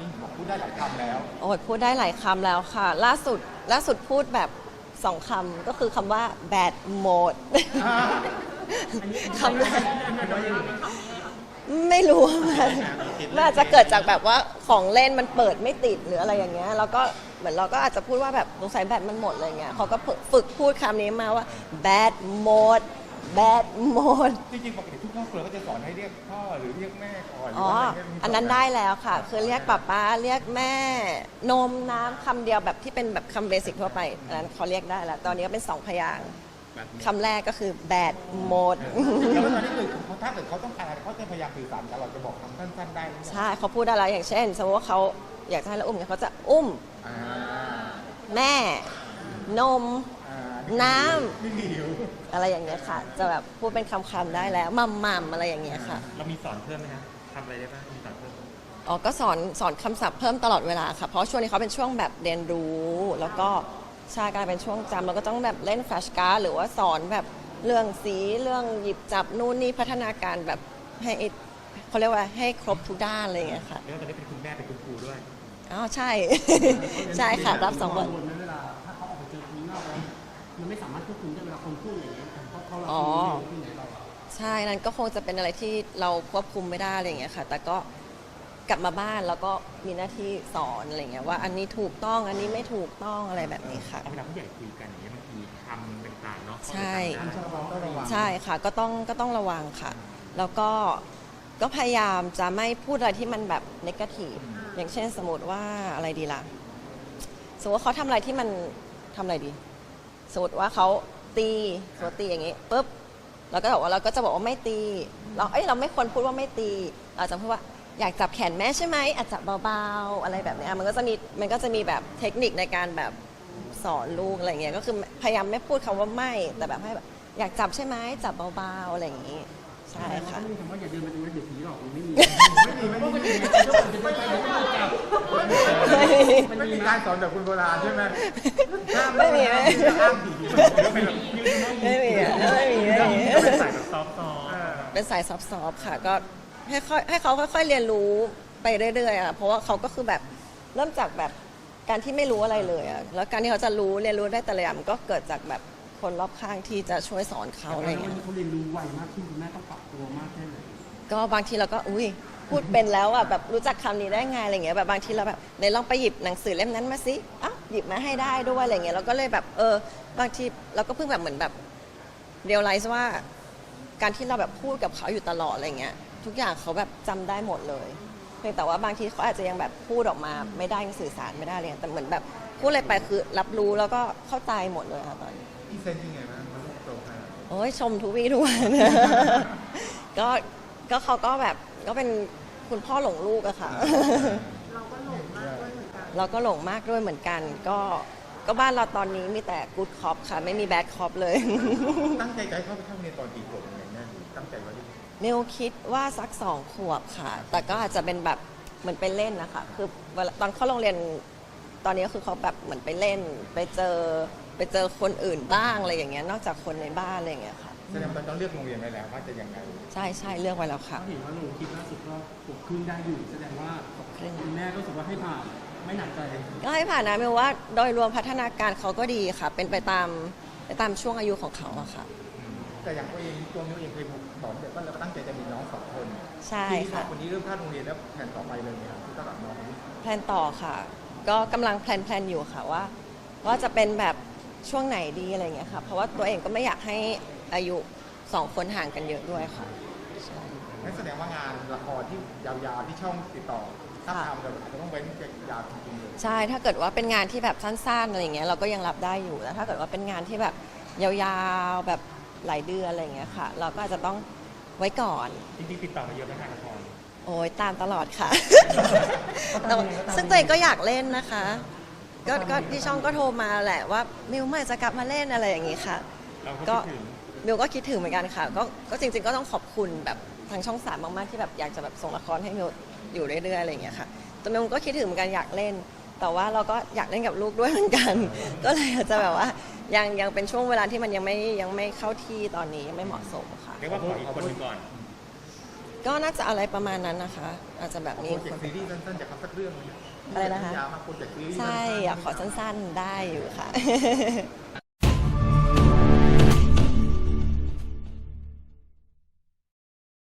นี้เห็นบอกพูดได้หลายคำแล้ว โอ้ยพูดได้หลายคำแล้วค่ะ ล่าสุดล่าสุดพูดแบบสองคำก็คือคำว่า bad mode คำแรกไม่รู้ว่ามันมันอาจจะเกิดจากแบบว่าของเล่นมันเปิดไม่ติดหรืออะไรอย่างเงี้ยแล้วก็เหมือนเราก็อาจจะพูดว่าแบบสงสัยแบตมันหมดอะไรเงี้ยเขาก็ฝึกฝึกพูดคำนี้มาว่า bad mode bad mode จริงๆปกติทุกครอบครัวก็จะสอนให้เรียกพ่อหรือเรียกแม่ก่อนหรือ๋อ ว่าะไรเงี้ยมีสอันนั้นได้แล้วค่ะ คือเรียกป๊าป๊าเรียกแม่ นมน้ำคำเดียวแบบที่เป็นแบบคำเบสิกทั่วไปอันนั้นเขาเรียกได้แล้ว ตอนนี้ก็เป็นสองพยางค์คำแรกก็คือ bad mode แล้วตอนนี้คือเขาถ้าเกิดเขาต้องการอะไรเขาจะพยายามสื่อสารกับเราจะบอกคำสั้นๆได้ไหมใช่เขาพูดอะไรอย่างเช่น สมมติว่าเขาอยากจะให้เราอุ้มเนี่ยเขาจะอุ้ม อ่า แม่ นมอ่า น้ำนี่หิวอะไรอย่างเงี้ยค่ะ จะแบบพูดเป็นคำๆได้แล้วมัมมัมอะไรอย่างเงี้ยค่ะ เรามีสอนเพิ่มไหมคะทำอะไรได้บ้างมีสอนเพิ่มอ๋อก็สอนสอนคำศัพท์เพิ่มตลอดเวลาค่ะ เพราะช่วงนี้เขาเป็นช่วงแบบเรียนรู้ แล้วก็ใช่กลายเป็นช่วงจำเราก็ต้องแบบเล่นแฟลชการ์ดหรือว่าสอนแบบเรื่องสีเรื่องหยิบจับนู่นนี่พัฒนาการแบบให้เขาเรียกว่าให้ครบทุกด้านอะไรอย่างเงี้ยค่ะเรียกว่าตอนนี้เป็นคุณแม่เป็นคุณครูด้วย อ๋อใช่ ใช่ค่ะ รับสองบท คนพูดอย่างเงี้ยเพราะเขาเราอ๋อที่ไหนเราอะใช่นั่นก็คงจะเป็นอะไรที่เราควบคุมไม่ได้อะไรอย่างเงี้ยค่ะ แต่ก็กลับมาบ้านแล้วก็มีหน้าที่สอนอะไรอย่างเงี้ยว่าอันนี้ถูกต้องอันนี้ไม่ถูกต้องอะไรแบบนี้ค่ะเอาเวลาผู้ใหญ่คุยกันอย่างเงี้ยบางทีคำต่างๆเนาะใช่ต้องระวังใช่ค่ะก็ต้องก็ต้องระวังค่ะ แล้วก็ก็พยายามจะไม่พูดอะไรที่มันแบบนกาทีฟอย่างเช่นสมมติว่าอะไรดีล่ะสมมติว่าเขาทำอะไรที่มันทำอะไรดี สมมติว่าเขา ตีสมมติตีอย่างงี้ปุ๊บเราก็บอกว่าเราก็จะบอกว่าไม่ตี เราเอ้ยเราไม่ควรพูดว่าไม่ตี เราจะพูดว่าอยากจับแขนแม่ใช่ไหมอาจจะเบาๆอะไรแบบเนี้ยมันก็จะมีมันก็จะมีแบบเทคนิคในการแบบสอนลูกอะไรเงี้ยก็คือพยายามไม่พูดคำว่าไม่แต่แบบให้แบบอยากจับใช่ไหมจับเบาๆอะไรอย่างงี้ใช่ค่ะไม่มีคำว่าอย่าเดินมาตรงนั้นเดี๋ยวผีหลอกมันไม่มีไม่มี การสอนแบบคุณโบราณใช่ไหมไม่มีห้าไม่มีห้ามผีไม่มีอะไม่มีไม่มีเป็นสายแบบซอฟต์เออเป็นสายซอฟต์ๆค่ะ ก็ให้ค่อยให้เขาค่อยๆเรียนรู้ไปเรื่อยๆอะเพราะว่าเขาก็คือแบบเริ่มจากแบบการที่ไม่รู้อะไรเลยอะแล้วการที่เขาจะรู้เรียนรู้ได้แต่ละอย่างมันก็เกิดจากแบบคนรอบข้างที่จะช่วยสอนเขาอะไรอย่างวัเงี้นยนี้เขาเรียนรู้ไวมากขึ้นคุณแม่ต้องปรับตัวมากแค่ไหน ก็บางทีเราก็อุ้ยพูดเป็นแล้วอะแบบรู้จักคำนี้ได้ไงอะไรเงี้ยแบบบางทีเราแบบไหนลองไปหยิบหนังสือเล่มนั้นมาสิอ้าวหยิบมาให้ได้ด้วยอะไรเงี้ยเราก็เลยแบบเออบางทีเราก็เพิ่งแบบเหมือนแบบเรียลไลซ์ว่า การที่เราแบบพูดกับเขาอยู่ตลอดอะไรเงี้ยทุกอย่างเขาแบบจำได้หมดเลยเพียงแต่ว่าบางทีเขาอาจจะยังแบบพูดออกมาไม่ได้ยังสื่อสารไม่ได้เลยแต่เหมือนแบบพูดอะไรไปคือรับรู้แล้วก็เข้าใจหมดเลยค่ะตอนนี้ พี่เซนยังไงบ้างมันลูกโตขนาดนี้โอ้ยชมทุกวี่ทุกวัน ก็ ก็เขาก็แบบก็เป็นคุณพ่อหลงลูกอะค่ะ เราก็หลงมากด้วยเหมือนกันเราก็หลงมากด้วยเหมือนกัน ก็ก็บ้านเราตอนนี้มีแต่กู๊ดคอปค่ะ ไม่มีแบดคอปเลย ตั้งใจจะให้เขาไปเข้าเรียนตอนกี่ขวบอย่างเงี้ยตั้งใจไว้ที่นิวคิดว่าสักสองขวบค่ะ แต่ก็อาจจะเป็นแบบเหมือนไปเล่นนะคะ คือเวลาตอนเข้าโรงเรียนตอนนี้ก็คือเขาแบบเหมือนไปเล่น ไปเจอไปเจอคนอื่นบ้างอะไรอย่างเงี้ย นอกจากคนในบ้านอะไรอย่างเงี้ยค่ะ แสดงว่าตอนเลือกโรงเรียนไว้แล้วว่าจะยังไงใช่ใช่เลือกไว้แล้วค่ะเขาเห็นว่าลงคลิปล่าสุดก็ปกครึ่งได้อยู่แสดงว่าคุณแม่ก็รู้สึกว่าให้ผ่านไม่หนักใจก็ให้ผ่านนะไม่ว่าโดยรวมพัฒนาการเขาก็ดีค่ะ เป็นไปตามไปตามช่วงอายุของเขาอะค่ะแต่อย่างตัวเองตัวนิ้วเองเคยสอนเด็กว่าเราตั้งใจจะมีน้องสองคนใช่ทีนี้พอค่ะวันนี้เริ่มเข้าโรงเรียนแล้วแผนต่อไปเลยไหมครับที่ต้องรับน้องแพลนต่อค่ะ ก็กำลังแพลนแพลนอยู่ค่ะว่าว่าจะเป็นแบบช่วงไหนดีอะไรอย่างเงี้ยค่ะ เพราะว่าตัวเองก็ไม่อยากให้ อายุสองคนห่างกันเยอะด้วยค่ะใช่นั่นแสดงว่างานละครที่ยาวๆที่ช่องติดต่อถ้าค่ะทำเราอาจจะต้องเว้นยาวจริงๆเลยใช่ถ้าเกิดว่าเป็นงานที่แบบสั้นๆอะไรอย่างเงี้ยเราก็ยังรับได้อยู่แต่ถ้าเกิดว่าเป็นงานที่แบบยาวๆแบบหลายเดือนอะไรอย่างเงี้ยค่ะ เราก็อาจจะต้องไว้ก่อน จริงๆติดต่อมาเยอะไหมงานละครโอ้ยตามตลอดค่ะ แต่ว่าซึ่งตัวเองก็อยากเล่นนะคะ ก็ก็ที่ช่องก็โทรมาแหละว่ามิวเมื่อไหร่จะกลับมาเล่นอะไรอย่างงี้ค่ะ เราก็ก็คิดถึง มิวก็คิดถึงเหมือนกันค่ะก็ก็จริง ๆ ก็ต้องขอบคุณแบบทางช่องสามมากๆที่แบบอยากจะแบบส่งละครให้มิวอยู่เรื่อยๆอะไรอย่างเงี้ยค่ะแต่มิวก็คิดถึงเหมือนกันอยากเล่น แต่ว่าเราก็อยากเล่นกับลูกด้วยเหมือนกัน ก็เลยอาจจะแบบว่ายังยังเป็นช่วงเวลาที่มันยังไม่ยังไม่เข้าที่ตอนนี้ยังไม่เหมาะสมค่ะ เรียกว่าขออีกคนหนึงก่อนก็น่าจะอะไรประมาณนั้นนะคะ อาจจะแบบโปมีรคเจกนต์ซีรีส์สั้นๆจากเขาสักเรื่องหนึงอะไรนะคะ ยาวมากโปรเจกต์ซีรีส์ใช่สั้นๆอยากขอสั้นๆได้อยู่ค่ะ